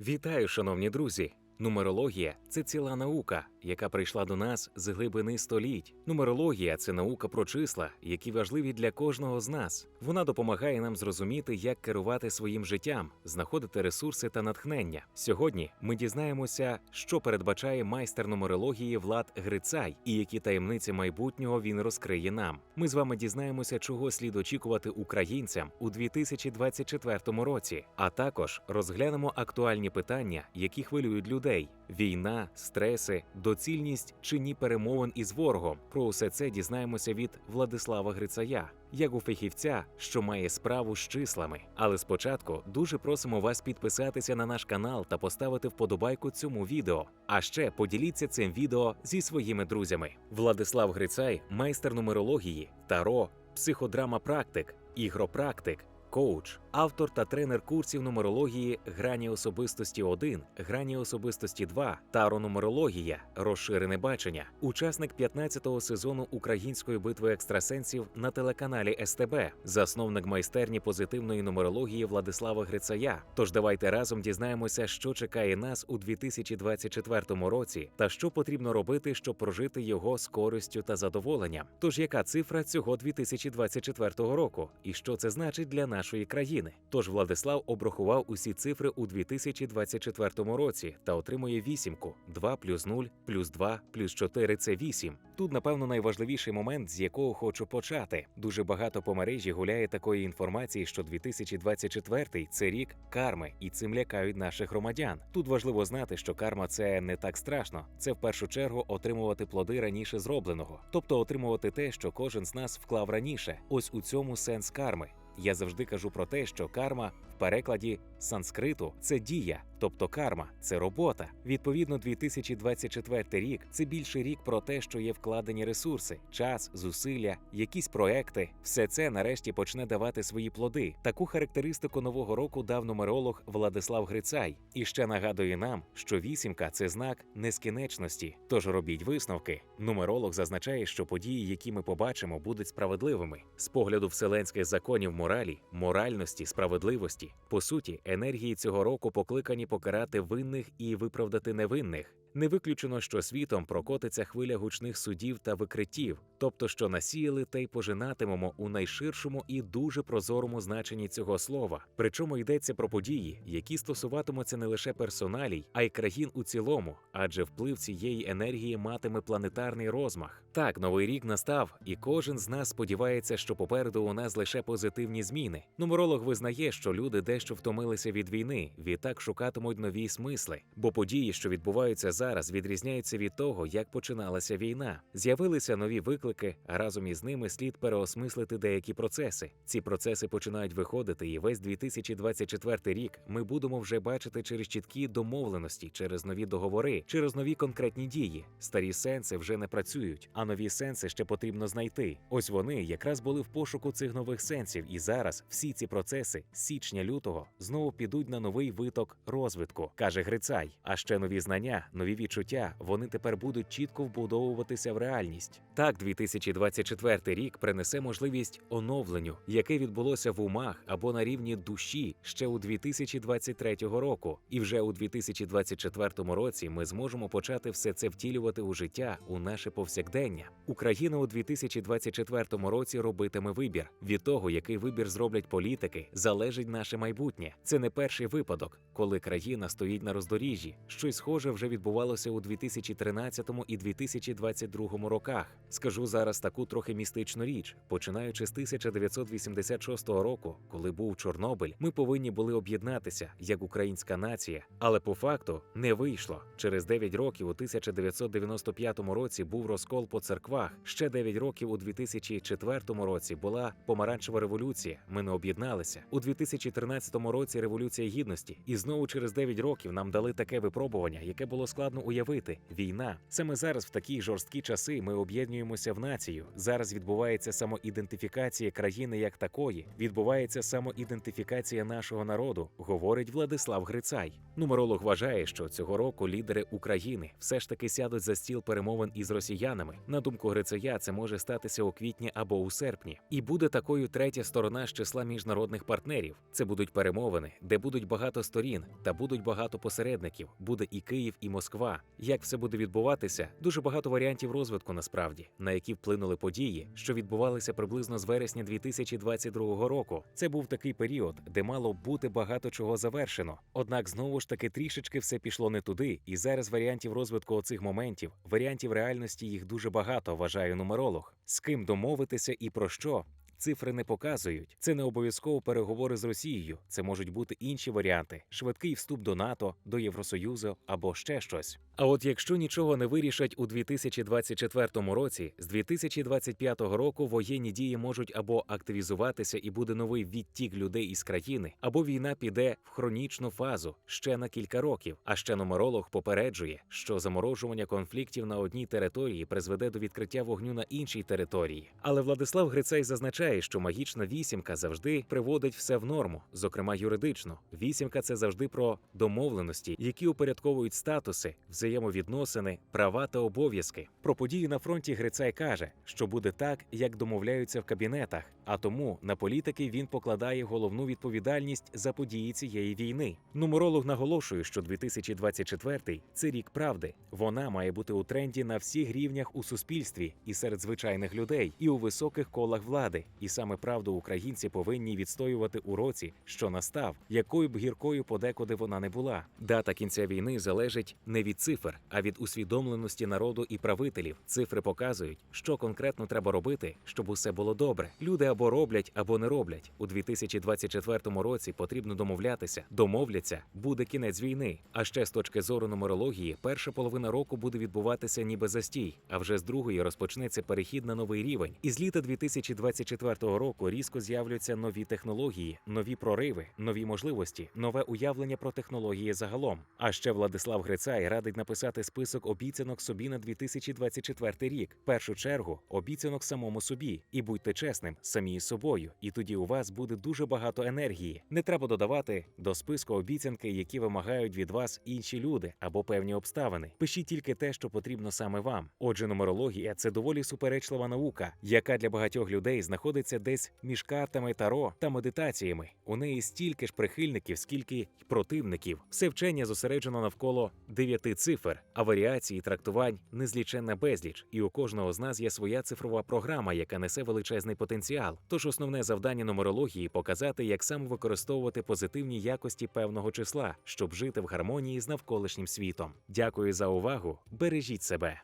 Вітаю, шановні друзі! Нумерологія це ціла наука, яка прийшла до нас з глибини століть. Нумерологія це наука про числа, які важливі для кожного з нас. Вона допомагає нам зрозуміти, як керувати своїм життям, знаходити ресурси та натхнення. Сьогодні ми дізнаємося, що передбачає майстер нумерології Влад Грицай і які таємниці майбутнього він розкриє нам. Ми з вами дізнаємося, чого слід очікувати українцям у 2024 році, а також розглянемо актуальні питання, які хвилюють людей: війна, стреси, доцільність чи ні перемовин із ворогом. Про усе це дізнаємося від Владислава Грицая, як у фахівця, що має справу з числами. Але спочатку дуже просимо вас підписатися на наш канал та поставити вподобайку цьому відео. А ще поділіться цим відео зі своїми друзями. Владислав Грицай, майстер нумерології, таро, психодрама практик, ігропрактик. Коуч, автор та тренер курсів нумерології Грані особистості 1, Грані особистості 2, Таро-нумерологія, розширене бачення, учасник 15-го сезону української битви екстрасенсів на телеканалі СТБ, засновник майстерні позитивної нумерології Владислава Грицая. Тож давайте разом дізнаємося, що чекає нас у 2024 році та що потрібно робити, щоб прожити його з користю та задоволенням. Тож яка цифра цього 2024 року, і що це значить для нашої країни? Тож Владислав обрахував усі цифри у 2024 році та отримує вісімку: 2 плюс 0, плюс 2, плюс 4 – це 8. Тут, напевно, найважливіший момент, з якого хочу почати. Дуже багато по мережі гуляє такої інформації, що 2024 – це рік карми, і цим лякають наших громадян. Тут важливо знати, що карма це не так страшно. Це в першу чергу отримувати плоди раніше зробленого, тобто отримувати те, що кожен з нас вклав раніше. Ось у цьому сенс карми. Я завжди кажу про те, що карма перекладі санскриту це дія, тобто карма це робота. Відповідно, 2024 рік це більший рік про те, що є вкладені ресурси, час, зусилля, якісь проекти. Все це нарешті почне давати свої плоди. Таку характеристику нового року дав нумеролог Владислав Грицай. І ще нагадує нам, що вісімка це знак нескінченності. Тож робіть висновки. Нумеролог зазначає, що події, які ми побачимо, будуть справедливими з погляду вселенських законів моралі, моральності, справедливості. По суті, енергії цього року покликані покарати винних і виправдати невинних. Не виключено, що світом прокотиться хвиля гучних судів та викриттів, тобто, що насіяли та й пожинатимемо у найширшому і дуже прозорому значенні цього слова. Причому йдеться про події, які стосуватимуться не лише персоналій, а й країн у цілому, адже вплив цієї енергії матиме планетарний розмах. Так, новий рік настав, і кожен з нас сподівається, що попереду у нас лише позитивні зміни. Нумеролог визнає, що люди дещо втомилися від війни, відтак шукатимуть нові смисли, бо події, що відбуваються зараз, відрізняються від того, як починалася війна. З'явилися нові виклики, а разом із ними слід переосмислити деякі процеси. Ці процеси починають виходити, і весь 2024 рік ми будемо вже бачити через чіткі домовленості, через нові договори, через нові конкретні дії. Старі сенси вже не працюють, а нові сенси ще потрібно знайти. Ось вони якраз були в пошуку цих нових сенсів, і зараз всі ці процеси з січня-лютого знову підуть на новий виток розвитку, каже Грицай. А ще нові знання, нові відчуття. Вони тепер будуть чітко вбудовуватися в реальність. Так, 2024 рік принесе можливість оновленню, яке відбулося в умах або на рівні душі ще у 2023 року. І вже у 2024 році ми зможемо почати все це втілювати у життя у наше повсякдення. Україна у 2024 році робитиме вибір. Від того, який вибір зроблять політики, залежить наше майбутнє. Це не перший випадок, коли країна стоїть на роздоріжжі. Щось схоже вже відбувалося у 2013 і 2022 роках. Скажу зараз таку трохи містичну річ. Починаючи з 1986 року, коли був Чорнобиль, ми повинні були об'єднатися як українська нація, але по факту не вийшло. Через 9 років у 1995 році був розкол по церквах. Ще 9 років у 2004 році була помаранчева революція. Ми не об'єдналися у 2013 році. Революція гідності, і знову через 9 років нам дали таке випробування, яке було складно складно уявити війна. Саме зараз, в такі жорсткі часи, ми об'єднуємося в націю. Зараз відбувається самоідентифікація країни як такої, відбувається самоідентифікація нашого народу, говорить Владислав Грицай. Нумеролог вважає, що цього року лідери України все ж таки сядуть за стіл перемовин із росіянами. На думку Грицая, це може статися у квітні або у серпні, і буде такою третя сторона з числа міжнародних партнерів. Це будуть перемовини, де будуть багато сторін та будуть багато посередників. Буде і Київ, і Москва. Як все буде відбуватися? Дуже багато варіантів розвитку насправді, на які вплинули події, що відбувалися приблизно з вересня 2022 року. Це був такий період, де мало бути багато чого завершено. Однак знову ж таки трішечки все пішло не туди, і зараз варіантів розвитку оцих моментів, варіантів реальності їх дуже багато, вважає нумеролог. З ким домовитися і про що? Цифри не показують. Це не обов'язково переговори з Росією. Це можуть бути інші варіанти: швидкий вступ до НАТО, до Євросоюзу або ще щось. А от якщо нічого не вирішать у 2024 році, з 2025 року воєнні дії можуть або активізуватися і буде новий відтік людей із країни, або війна піде в хронічну фазу ще на кілька років. А ще нумеролог попереджує, що заморожування конфліктів на одній території призведе до відкриття вогню на іншій території. Але Владислав Грицей зазначає, що магічна вісімка завжди приводить все в норму, зокрема юридично. Вісімка це завжди про домовленості, які упорядковують статуси, взаємовідносини, права та обов'язки. Про події на фронті Грицай каже, що буде так, як домовляються в кабінетах. А тому на політики він покладає головну відповідальність за події цієї війни. Нумеролог наголошує, що 2024 – це рік правди. Вона має бути у тренді на всіх рівнях у суспільстві і серед звичайних людей, і у високих колах влади. І саме правду українці повинні відстоювати у році, що настав, якою б гіркою подекуди вона не була. Дата кінця війни залежить не від цифр, а від усвідомленості народу і правителів. Цифри показують, що конкретно треба робити, щоб усе було добре. Люди або роблять, або не роблять. У 2024 році потрібно домовлятися. Домовляться, буде кінець війни. А ще з точки зору нумерології, перша половина року буде відбуватися ніби застій, а вже з другої розпочнеться перехід на новий рівень. І з літа 2024 року різко з'являться нові технології, нові прориви, нові можливості, нове уявлення про технології загалом. А ще Владислав Грицай радить написати список обіцянок собі на 2024 рік. В першу чергу обіцянок самому собі, і будьте чесним самі собою. І тоді у вас буде дуже багато енергії. Не треба додавати до списку обіцянки, які вимагають від вас інші люди або певні обставини. Пишіть тільки те, що потрібно саме вам. Отже, нумерологія це доволі суперечлива наука, яка для багатьох людей знаходиться десь між картами таро та медитаціями. У неї стільки ж прихильників, скільки й противників. Все вчення зосереджено навколо дев'яти цифр, а варіації трактувань незліченна безліч. І у кожного з нас є своя цифрова програма, яка несе величезний потенціал. Тож основне завдання нумерології показати, як саме використовувати позитивні якості певного числа, щоб жити в гармонії з навколишнім світом. Дякую за увагу. Бережіть себе.